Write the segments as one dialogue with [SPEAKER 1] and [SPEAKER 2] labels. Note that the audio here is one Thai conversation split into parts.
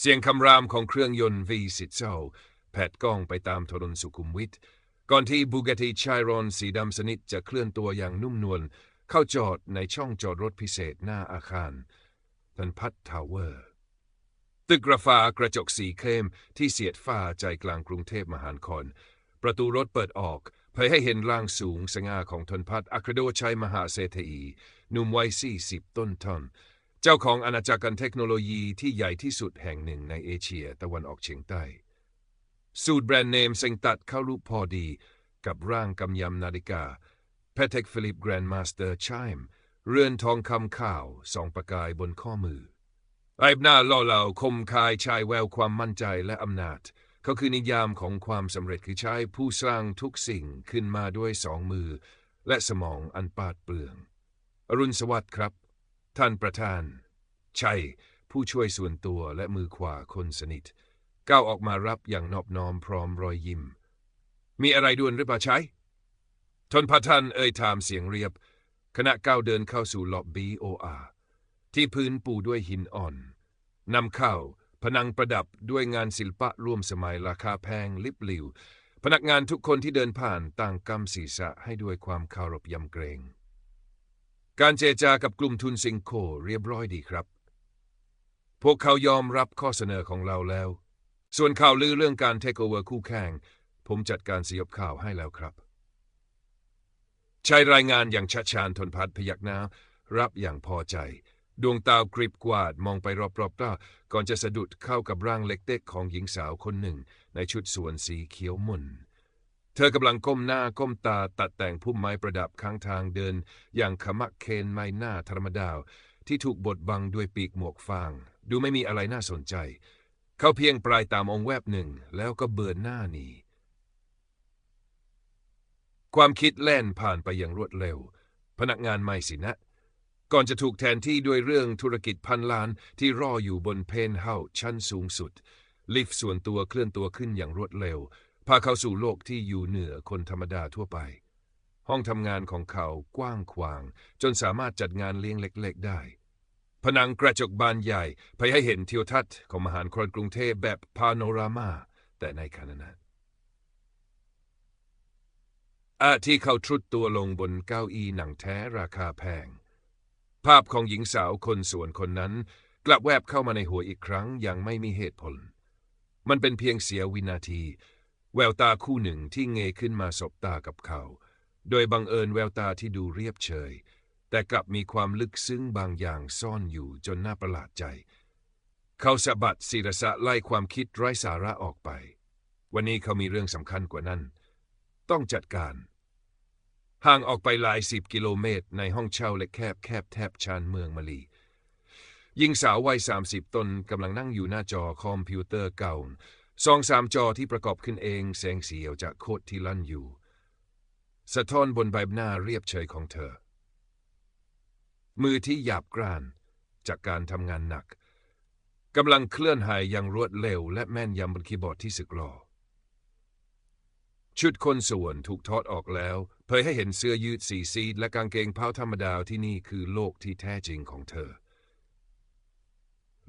[SPEAKER 1] เสียงคำรามของเครื่องยนต์วีสิตเจ้าแผดกล้องไปตามถนนสุขุมวิทก่อนที่บูเกติชายรอนสีดำสนิทจะเคลื่อนตัวอย่างนุ่มนวลเข้าจอดในช่องจอดรถพิเศษหน้าอาคารทันพัททาวเวอร์ ตึกกระฟ้ากระจกสีเข้มที่เสียดฟ้าใจกลางกรุงเทพมหานคร ประตูรถเปิดออกเผยให้เห็นร่างสูงสง่าของทนพัฒน์อัครโดชัยมหาเศรษฐีหนุ่มวัยสี่สิบต้นทอน เจ้าของอาณาจักรการเทคโนโลยีที่ใหญ่ที่สุดแห่งหนึ่งในเอเชียตะวันออกเฉียงใต้ สูตรแบรนด์เนมเซ็งตัดเข้ารูปพอดี กับร่างกำยำนาฬิกา p a t e k Philip Grandmaster Chime เรือนทองคำข่าวสองประกายบนข้อมือไอ้หน้าล่อเหล่าคมคายชายแววความมั่นใจและอำนาจ เขาคือนิยามของความสำเร็จคือใช้ผู้สร้างทุกสิ่งขึ้นมาด้วยสองมือ และสมองอันปาดเปลือง อรุณสวัสดิ์ครับ ท่านประธานชัยผู้ช่วยส่วนตัวและมือขวาคนสนิท ก้าวออกมารับอย่างนอบน้อมพร้อมรอยยิ้ม มีอะไรด่วนหรือเปล่าชัยทนพัทันเอ่ยถามเสียงเรียบ ขณะก้าวเดินเข้าสู่ล็อบบี้โออาที่พื้นปูด้วยหินอ่อนนำเข้าผนังประดับด้วยงานศิลปะร่วมสมัยราคาแพงลิบหลิว พนักงานทุกคนที่เดินผ่านต่างกำศีรษะให้ด้วยความเคารพยำเกรง การเจรจากับกลุ่มทุนสิงโคเรียบร้อยดีครับ พวกเขายอมรับข้อเสนอของเราแล้ว ส่วนข่าวลือเรื่องการเทคโอเวอร์คู่แข่ง ผมจัดการสยบข่าวให้แล้วครับชายรายงานอย่างชัดชานทนพัดพยักหน้า รับอย่างพอใจ ดวงตากริบกวาดมองไปรอบๆตาก่อนจะสะดุดเข้ากับร่างเล็กเต็กของหญิงสาวคนหนึ่ง ในชุดสวนสีเขียวมุน เธอกำลังก้มหน้าก้มตาตัดแต่งพุ่มไม้ประดับข้างทางเดิน อย่างขมักเคนไม้หน้าธรรมดาว ที่ถูกบดบังด้วยปีกหมวกฟาง ดูไม่มีอะไรน่าสนใจ เขาเพียงปลายตามองแวบหนึ่ง แล้วก็เบินหน้านีความคิดแล่นผ่านไปอย่างรวดเร็ว พนักงานใหม่สินะ ก่อนจะถูกแทนที่ด้วยเรื่องธุรกิจพันล้านที่รออยู่บนเพนเฮาชั้นสูงสุด ลิฟต์ส่วนตัวเคลื่อนตัวขึ้นอย่างรวดเร็ว พาเขาสู่โลกที่อยู่เหนือคนธรรมดาทั่วไป ห้องทำงานของเขากว้างขวาง จนสามารถจัดงานเลี้ยงเล็ก ๆ ได้ ผนังกระจกบานใหญ่พยให้เห็นทิวทัศน์ของมหานครกรุงเทพแบบพาโนรามา แต่ในขณะนั้นอาที่เขาทรุดตัวลงบนเก้าอี้หนังแท้ราคาแพง ภาพของหญิงสาวคนสวนคนนั้น กลับแวบเข้ามาในหัวอีกครั้งอย่างไม่มีเหตุผล มันเป็นเพียงเสียวินาที แววตาคู่หนึ่งที่เงยขึ้นมาสบตากับเขา โดยบังเอิญแววตาที่ดูเรียบเฉย แต่กลับมีความลึกซึ้งบางอย่างซ่อนอยู่จนน่าประหลาดใจ เขาสะบัดศิรษะไล่ความคิดไร้สาระออกไป วันนี้เขามีเรื่องสำคัญกว่านั้น ต้องจัดการ ห่างออกไปหลายสิบกิโลเมตรในห้องเช่าเล็กแคบแคบแทบชานเมืองมะลีหญิงสาววัยสามสิบตนกำลังนั่งอยู่หน้าจอคอมพิวเตอร์เก่า สองสามจอที่ประกอบขึ้นเองแสงเสียวจากโคดที่ลั่นอยู่ สะท้อนบนใบหน้าเรียบเฉยของเธอ มือที่หยาบกร้านจากการทำงานหนักกำลังเคลื่อนไหยอย่างรวดเร็ว และแม่นยำบนคีย์บอร์ดที่สึกหรอชุดคนส่วนถูกทอดออกแล้ว เผยให้เห็นเสื้อยืดสีซีดและกางเกงเผ้าธรรมดาที่นี่คือโลกที่แท้จริงของเธอ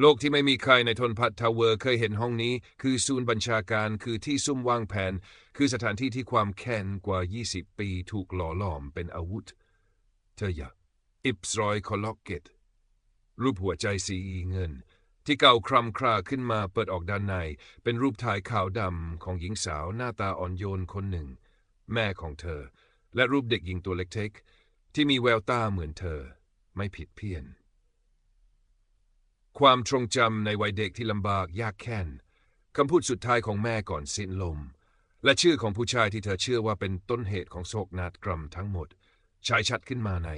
[SPEAKER 1] โลกที่ไม่มีใครในทนพัททาวเวอร์เคยเห็นห้องนี้ คือศูนย์บัญชาการคือที่ซุ่มวางแผน คือสถานที่ที่ความแค้นกว่า 20 ปีถูกหล่อหลอมเป็นอาวุธ เธออยากอิปสรอยคอลล็อกเกตรูปหัวใจสีเงิน ที่เก่าครำคราขึ้นมาเปิดออกด้านใน เป็นรูปถ่ายขาวดำของหญิงสาวหน้าตาอ่อนโยนคนหนึ่ง แม่ของเธอ และรูปเด็กหญิงตัวเล็กๆที่มีแววตาเหมือนเธอ ไม่ผิดเพี้ยน ความทรงจำในวัยเด็กที่ลำบากยากแค้นคำพูดสุดท้ายของแม่ก่อนสิ้นลม และชื่อของผู้ชายที่เธอเชื่อว่าเป็นต้นเหตุของโศกนาฏกรรมทั้งหมด ชายชัดขึ้นมาใน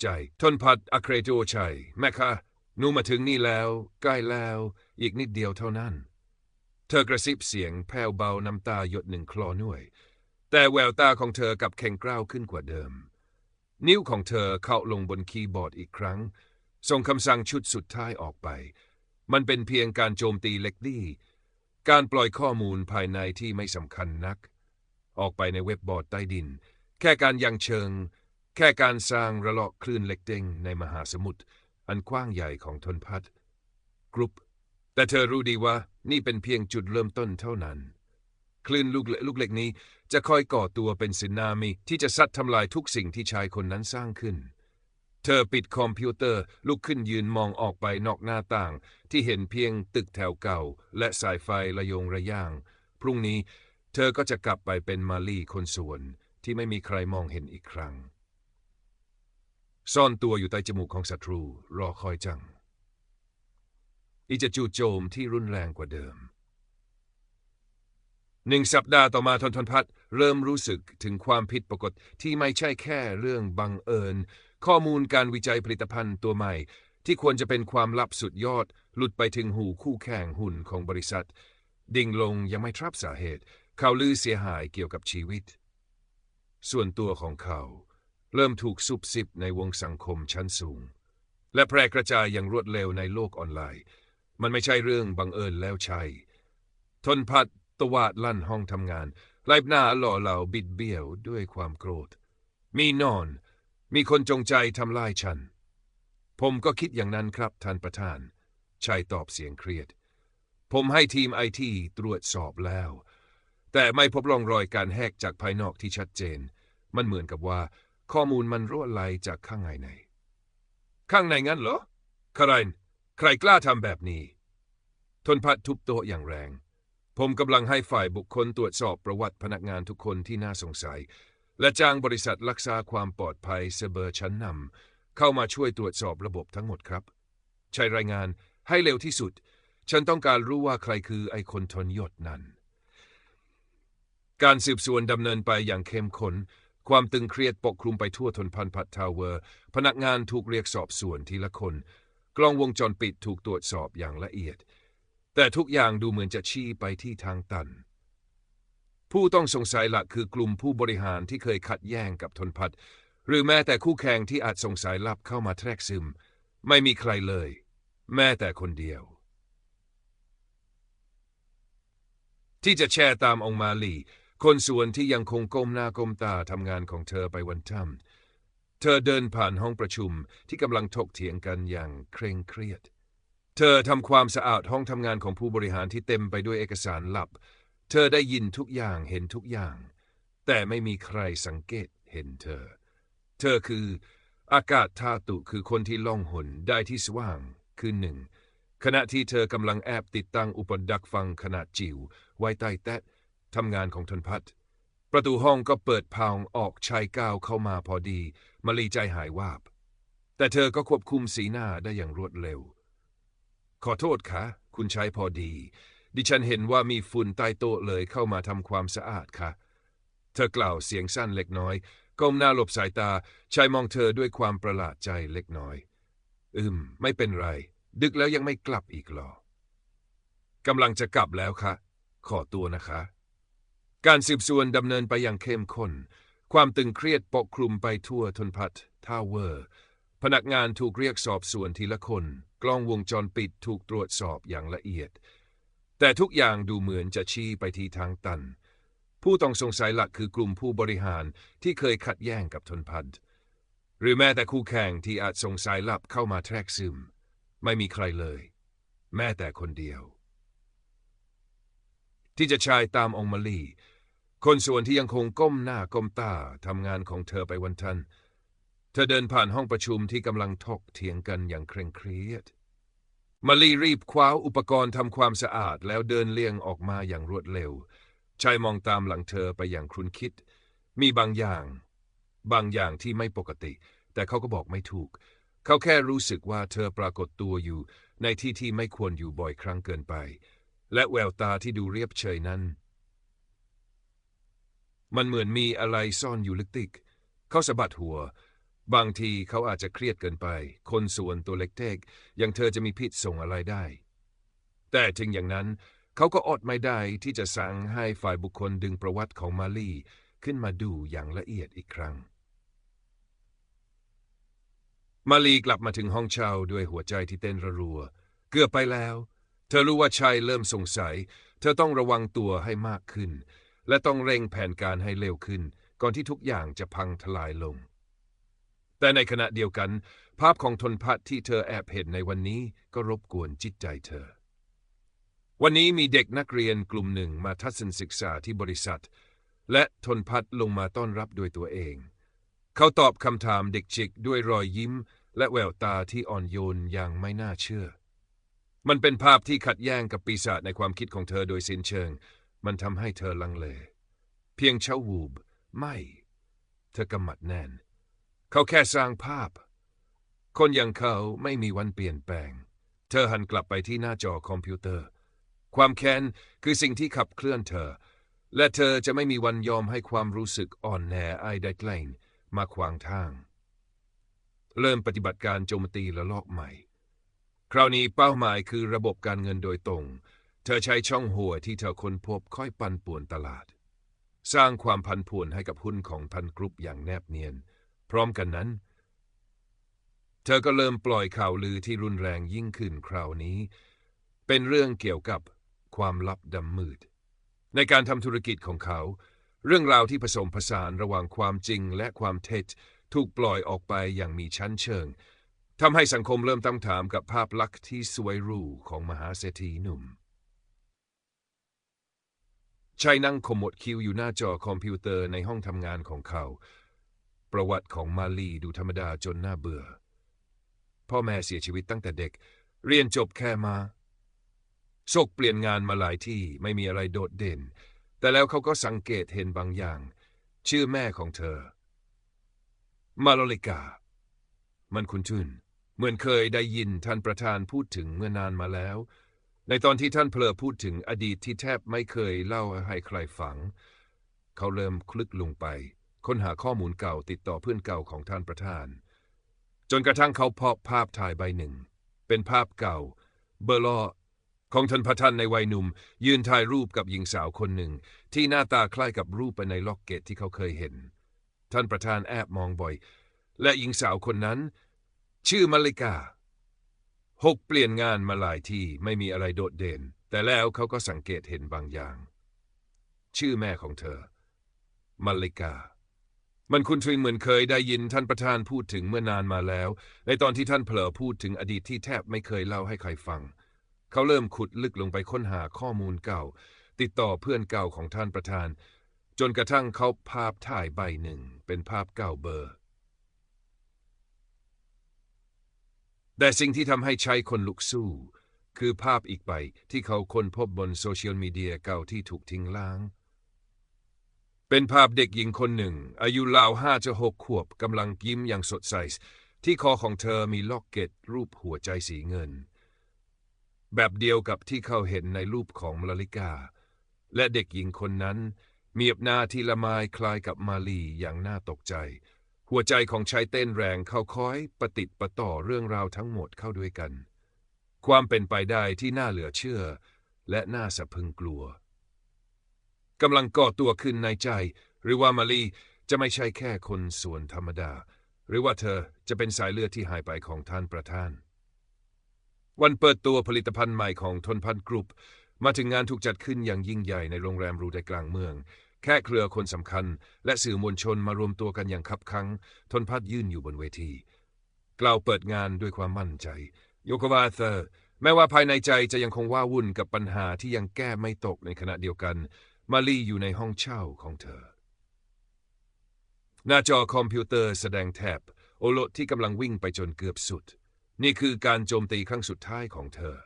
[SPEAKER 1] ใจทนพัดอะเครโจชัย แม่คะหนูมาถึงนี่แล้ว ใกล้แล้ว อีกนิดเดียวเท่านั้น เธอกระซิบเสียงแผ่วเบาน้ำตาหยดหนึ่งคลอน่วย แต่แววตาของเธอกับแข็งกร้าวขึ้นกว่าเดิม นิ้วของเธอเข้าลงบนคีย์บอร์ดอีกครั้ง ส่งคำสั่งชุดสุดท้ายออกไป มันเป็นเพียงการโจมตีเล็กดีการปล่อยข้อมูลภายในที่ไม่สำคัญนัก ออกไปในเว็บบอร์ดใต้ดิน แค่การยังเชิง แค่การสร้างระลอกคลื่นเล็กเด้งในมหาสมุทรอันกว้างใหญ่ของทนพัฒกรุ๊ป แต่เธอรู้ดีว่านี่เป็นเพียงจุดเริ่มต้นเท่านั้น คลื่นลูกลูกเล็กนี้จะคอยก่อตัวเป็นสึนามิที่จะซัดทำลายทุกสิ่งที่ชายคนนั้นสร้างขึ้น เธอปิดคอมพิวเตอร์ลุกขึ้นยืนมองออกไปนอกหน้าต่าง ที่เห็นเพียงตึกแถวเก่า และสายไฟระยงระย่าง พรุ่งนี้เธอก็จะกลับไปเป็นมาลีคนสวน ที่ไม่มีใครมองเห็นอีกครั้ง ซ่อนตัวอยู่ใต้จมูกของศัตรู รอคอยจัง อีจะจู่โจมที่รุนแรงกว่าเดิมหนึ่งสัปดาห์ต่อมาทนทนพัฒเริ่มรู้สึกถึงความผิดปกติที่ไม่ใช่แค่เรื่องบังเอิญ ข้อมูลการวิจัยผลิตภัณฑ์ตัวใหม่ ที่ควรจะเป็นความลับสุดยอด หลุดไปถึงหูคู่แข่งหุ่นของบริษัท ดิ่งลงยังไม่ทราบสาเหตุ เขาลือเสียหายเกี่ยวกับชีวิต ส่วนตัวของเขา เริ่มถูกซุบซิบในวงสังคมชั้นสูง และแพร่กระจายอย่างรวดเร็วในโลกออนไลน์ มันไม่ใช่เรื่องบังเอิญแล้วใช่ทนพัดตวาดลั่นห้องทำงานไล่หน้าหล่อเหลาบิดเบี้ยวด้วยความโกรธ มีนอน มีคนจงใจทำลายฉัน ผมก็คิดอย่างนั้นครับท่านประธาน ชายตอบเสียงเครียด ผมให้ทีมไอทีตรวจสอบแล้ว แต่ไม่พบร่องรอยการแหกจากภายนอกที่ชัดเจน มันเหมือนกับว่า ข้อมูลมันรั่วไหลจากข้างในใน ข้างในงั้นเหรอคารนใครกล้าทำแบบนี้ ทนพัดทุบโต๊ะอย่างแรง ผมกำลังให้ฝ่ายบุคคลตรวจสอบประวัติพนักงานทุกคนที่น่าสงสัย และจ้างบริษัทรักษาความปลอดภัยเซเบอร์ชั้นนำเข้ามาช่วยตรวจสอบระบบทั้งหมดครับ ใช้รายงานให้เร็วที่สุด ฉันต้องการรู้ว่าใครคือไอคนทนยศนั้น การสืบสวนดำเนินไปอย่างเข้มข้นความตึงเครียดปกคลุมไปทั่วทนพันพัททาวเวอร์ พนักงานถูกเรียกสอบสวนทีละคน กล้องวงจรปิดถูกตรวจสอบอย่างละเอียด แต่ทุกอย่างดูเหมือนจะชี้ไปที่ทางตัน ผู้ต้องสงสัยหลักคือกลุ่มผู้บริหารที่เคยขัดแย้งกับทนพัฒน์หรือแม้แต่คู่แข่งที่อาจสงสัยลับเข้ามาแทรกซึม ไม่มีใครเลย แม้แต่คนเดียว ที่จะแชร์ตามองมาลี คนส่วนที่ยังคงก้มหน้าก้มตาทำงานของเธอไปวันท่ำเธอเดินผ่านห้องประชุมที่กำลังถกเถียงกันอย่างเคร่งเครียด เธอทำความสะอาดห้องทำงานของผู้บริหารที่เต็มไปด้วยเอกสารลับ เธอได้ยินทุกอย่างเห็นทุกอย่าง แต่ไม่มีใครสังเกตเห็นเธอ เธอคืออากาศธาตุคือคนที่ล่องหนได้ที่สว่างคือหนึ่งขณะที่เธอกำลังแอบติดตั้งอุปดักฟังขนาดจิ๋วไว้ใต้แตะทำงานของทนพัฒน์ประตูห้องก็เปิดพาวออกชายก้าวเข้ามาพอดีมาลีใจหายวาบ แต่เธอก็ควบคุมสีหน้าได้อย่างรวดเร็ว ขอโทษค่ะ คุณใช้พอดี ดิฉันเห็นว่ามีฝุ่นใต้โต๊ะเลยเข้ามาทำความสะอาดค่ะ เธอกล่าวเสียงสั้นเล็กน้อย ก้มหน้าหลบสายตาชายมองเธอด้วยความประหลาดใจเล็กน้อย อืม ไม่เป็นไร ดึกแล้วยังไม่กลับอีกหรอกำลังจะกลับแล้วค่ะขอตัวนะคะ การสืบสวนดำเนินไปอย่างเข้มข้น ความตึงเครียดปกคลุมไปทั่วทนพัฒน์ทาวเวอร์ พนักงานถูกเรียกสอบสวนทีละคน กล้องวงจรปิดถูกตรวจสอบอย่างละเอียด แต่ทุกอย่างดูเหมือนจะชี้ไปที่ทางตัน ผู้ต้องสงสัยหลักคือกลุ่มผู้บริหารที่เคยขัดแย้งกับทนพัฒน์หรือแม้แต่คู่แข่งที่อาจสงสัยลับเข้ามาแทรกซึม ไม่มีใครเลย แม้แต่คนเดียว ที่จะชายตามองมาลีคนส่วนที่ยังคงก้มหน้าก้มตาทำงานของเธอไปวันทัน เธอเดินผ่านห้องประชุมที่กำลังทกเถียงกันอย่างเคร่งเครียด มาลีรีบคว้าอุปกรณ์ทำความสะอาดแล้วเดินเลี่ยงออกมาอย่างรวดเร็ว ชายมองตามหลังเธอไปอย่างครุนคิด มีบางอย่าง บางอย่างที่ไม่ปกติ แต่เขาก็บอกไม่ถูก เขาแค่รู้สึกว่าเธอปรากฏตัวอยู่ ในที่ที่ไม่ควรอยู่บ่อยครั้งเกินไป และแววตาที่ดูเรียบเฉยนั้น มันเหมือนมีอะไรซ่อนอยู่ลึกติกเขาสะบัดหัว บางทีเขาอาจจะเครียดเกินไป คนส่วนตัวเล็กเทกอย่างเธอจะมีพิษส่งอะไรได้ แต่ถึงอย่างนั้น เขาก็อดไม่ได้ที่จะสั่งให้ฝ่ายบุคคลดึงประวัติของมาลีขึ้นมาดูอย่างละเอียดอีกครั้ง มาลีกลับมาถึงห้องเช่าด้วยหัวใจที่เต้นระรัว เกือบไปแล้ว เธอรู้ว่าชายเริ่มสงสัย เธอต้องระวังตัวให้มากขึ้น และต้องเร่งแผนการให้เร็วขึ้น ก่อนที่ทุกอย่างจะพังทลายลง แต่ในขณะเดียวกัน ภาพของทนพัฒน์ที่เธอแอบเห็นในวันนี้ก็รบกวนจิตใจเธอ วันนี้มีเด็กนักเรียนกลุ่มหนึ่งมาทัศนศึกษาที่บริษัท และทนพัดลงมาต้อนรับด้วยตัวเอง เขาตอบคำถามเด็กจิกด้วยรอยยิ้ม และแววตาที่อ่อนโยนอย่างไม่น่าเชื่อ มันเป็นภาพที่ขัดแย้งกับปีศาจในความคิดของเธอโดยสิ้นเชิง มันทำให้เธอลังเล เพียงเช้าวูบ ไม่ เธอกำมัดแน่น เขาแค่สร้างภาพ คนอย่างเขาไม่มีวันเปลี่ยนแปลง เธอหันกลับไปที่หน้าจอคอมพิวเตอร์ ความแค้นคือสิ่งที่ขับเคลื่อนเธอ และเธอจะไม่มีวันยอมให้ความรู้สึกอ่อนแอไอใดแกล้งมาขวางทาง เริ่มปฏิบัติการโจมตีระลอกใหม่ คราวนี้เป้าหมายคือระบบการเงินโดยตรง เธอใช้ช่องหัวที่เธอค้นพบค่อยปันป่วนตลาด สร้างความพันผวนให้กับหุ้นของพันกรุ๊ปอย่างแนบเนียน พร้อมกันนั้น เธอก็เริ่มปล่อยข่าวลือที่รุนแรงยิ่งขึ้นคราวนี้ เป็นเรื่องเกี่ยวกับความลับดำมืด ในการทำธุรกิจของเขา เรื่องราวที่ผสมผสานระหว่างความจริงและความเท็จถูกปล่อยออกไปอย่างมีชั้นเชิงทำให้สังคมเริ่มตั้งถามกับภาพลักษณ์ที่สวยรูของมหาเศรษฐีหนุ่มชายนั่งขมวดคิ้วอยู่หน้าจอคอมพิวเตอร์ในห้องทำงานของเขา ประวัติของมาลีดูธรรมดาจนน่าเบื่อ พ่อแม่เสียชีวิตตั้งแต่เด็ก เรียนจบแค่มาโชคเปลี่ยนงานมาหลายที่ไม่มีอะไรโดดเด่น แต่แล้วเขาก็สังเกตเห็นบางอย่าง ชื่อแม่ของเธอ มาโลลิกา มันคุ้นชุนเหมือนเคยได้ยินท่านประธานพูดถึงเมื่อนานมาแล้ว ในตอนที่ท่านเพลอพูดถึงอดีตที่แทบไม่เคยเล่าให้ใครฟัง เขาเริ่มคลึกลงไป ค้นหาข้อมูลเก่าติดต่อเพื่อนเก่าของท่านประธาน จนกระทั่งเขาพบภาพถ่ายใบหนึ่ง เป็นภาพเก่า เบอร์ลอของท่านประธานในวัยหนุ่ม ยืนถ่ายรูปกับหญิงสาวคนหนึ่ง ที่หน้าตาคล้ายกับรูปไปในล็อกเก็ตที่เขาเคยเห็น ท่านประธานแอบมองบ่อย และหญิงสาวคนนั้น ชื่อมาริกาหกเปลี่ยนงานมาหลายที่ไม่มีอะไรโดดเด่น แต่แล้วเขาก็สังเกตเห็นบางอย่าง ชื่อแม่ของเธอมาริกา มันคุ้นชินเหมือนเคยได้ยินท่านประธานพูดถึงเมื่อนานมาแล้ว ในตอนที่ท่านเผลอพูดถึงอดีตที่แทบไม่เคยเล่าให้ใครฟัง เขาเริ่มขุดลึกลงไปค้นหาข้อมูลเก่า ติดต่อเพื่อนเก่าของท่านประธาน จนกระทั่งเขาภาพถ่ายใบหนึ่ง เป็นภาพเก่าเบอร์ แต่สิ่งที่ทำให้ใช้คนลุกสู้ คือภาพอีกใบที่เขาค้นพบบนโซเชียลมีเดียเก่าที่ถูกทิ้งล้าง เป็นภาพเด็กหญิงคนหนึ่ง อายุราวห้าจะหกขวบกำลังยิ้มอย่างสดใส ที่คอของเธอมีล็อกเก็ตรูปหัวใจสีเงิน แบบเดียวกับที่เขาเห็นในรูปของมลาลิกา และเด็กหญิงคนนั้น มีบหน้าที่ละไมคล้ายกับมาลีอย่างน่าตกใจ หัวใจของชายเต้นแรงเขาคอยประติดประต่อเรื่องราวทั้งหมดเข้าด้วยกัน ความเป็นไปได้ที่น่าเหลือเชื่อ และน่าสะพึงกลัว กำลังก่อตัวขึ้นในใจ หรือว่ามาลีจะไม่ใช่แค่คนส่วนธรรมดา หรือว่าเธอจะเป็นสายเลือดที่หายไปของท่านประธาน วันเปิดตัวผลิตภัณฑ์ใหม่ของทนพันกรุ๊ปมาถึงงานถูกจัดขึ้นอย่างยิ่งใหญ่ในโรงแรมรูใจกลางเมือง แค่เครือคนสำคัญ และสื่อมวลชนมารวมตัวกันอย่างคับคั้ง ทนพัดยื่นอยู่บนเวที กล่าวเปิดงานด้วยความมั่นใจ โยโกวาเธอร์แม้ว่าภายในใจจะยังคงว้าวุ่นกับปัญหาที่ยังแก้ไม่ตกในขณะเดียวกัน มาลีอยู่ในห้องเช่าของเธอ หน้าจอคอมพิวเตอร์แสดงแทบโอโลที่กำลังวิ่งไปจนเกือบสุด นี่คือการโจมตีครั้งสุดท้ายของเธอ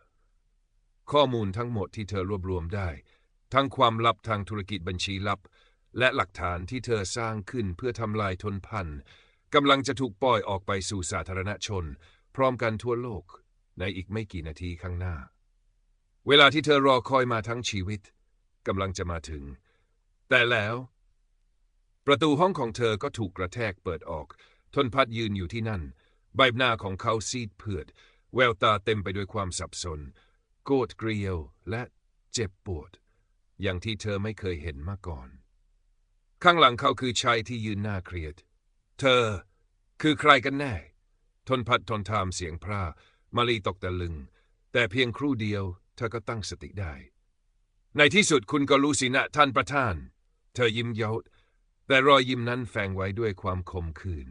[SPEAKER 1] ข้อมูลทั้งหมดที่เธอรวบรวมได้ ทั้งความลับทางธุรกิจบัญชีลับ และหลักฐานที่เธอสร้างขึ้นเพื่อทำลายทนพันธ์กำลังจะถูกปล่อยออกไปสู่สาธารณชน พร้อมกันทั่วโลกในอีกไม่กี่นาทีข้างหน้า เวลาที่เธอรอคอยมาทั้งชีวิต กำลังจะมาถึง แต่แล้ว ประตูห้องของเธอก็ถูกกระแทกเปิดออก ทนพัดยืนอยู่ที่นั่น ใบหน้าของเขาซีดเผือด แววตาเต็มไปด้วยความสับสน โกรธเกลียวและเจ็บปวด อย่างที่เธอไม่เคยเห็นมาก่อน ข้างหลังเขาคือชายที่ยืนหน้าเครียด เธอคือใครกันแน่ ทนพัดทนทามเสียงพร่ามาลีตกตะลึง แต่เพียงครู่เดียว เธอก็ตั้งสติได้ ในที่สุดคุณก็รู้สินะท่านประธาน เธอยิ้มเย้าแต่รอยยิ้มนั้นแฝงไว้ด้วยความคมขื่น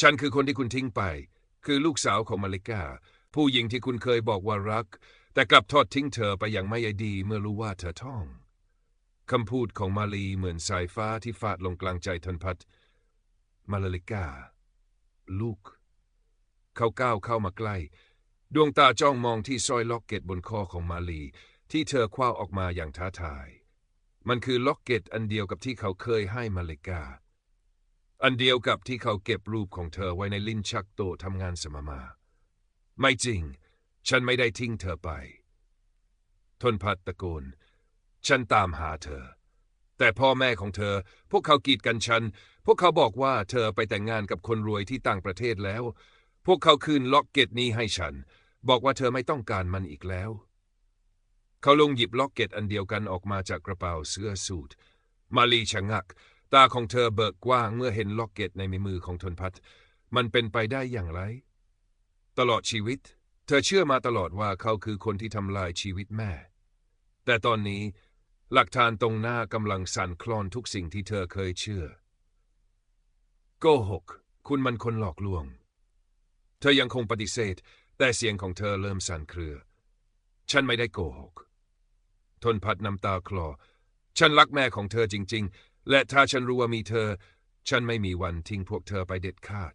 [SPEAKER 1] ฉันคือคนที่คุณทิ้งไป คือลูกสาวของมาริกา ผู้หญิงที่คุณเคยบอกว่ารัก แต่กลับทอดทิ้งเธอไปอย่างไม่ยดีเมื่อรู้ว่าเธอท้องคำพูดของมาลีเหมือนสายฟ้าที่ฟาดลงกลางใจทนพัฒน์มาลาลิกา ลูก เขาก้าวเข้ามาใกล้ ดวงตาจ้องมองที่สร้อยล็อกเก็ตบนคอของมาลี ที่เธอคว้าออกมาอย่างท้าทาย มันคือล็อกเก็ตอันเดียวกับที่เขาเคยให้มาเลกา อันเดียวกับที่เขาเก็บรูปของเธอไว้ในลิ้นชักโตทำงานสมมา ไม่จริง ฉันไม่ได้ทิ้งเธอไป ทนพัดตะโกน ฉันตามหาเธอ แต่พ่อแม่ของเธอ พวกเขากีดกันฉัน พวกเขาบอกว่าเธอไปแต่งงานกับคนรวยที่ต่างประเทศแล้ว พวกเขาคืนล็อกเก็ตนี้ให้ฉัน บอกว่าเธอไม่ต้องการมันอีกแล้ว เขาลงหยิบล็อกเก็ตอันเดียวกันออกมาจากกระเป๋าเสื้อสูทมาลีชะงัก ตาของเธอเบิกกว้างเมื่อเห็นล็อกเก็ตในมือของทนพัฒน์มันเป็นไปได้อย่างไร ตลอดชีวิต เธอเชื่อมาตลอดว่าเขาคือคนที่ทำลายชีวิตแม่ แต่ตอนนี้ หลักฐานตรงหน้ากำลังสั่นคลอนทุกสิ่งที่เธอเคยเชื่อโกหก คุณมันคนหลอกลวง เธอยังคงปฏิเสธ แต่เสียงของเธอเริ่มสั่นเครือ ฉันไม่ได้โกหก ทนพัดน้ำตาคลอ ฉันรักแม่ของเธอจริง ๆ และถ้าฉันรู้ว่ามีเธอ ฉันไม่มีวันทิ้งพวกเธอไปเด็ดขาด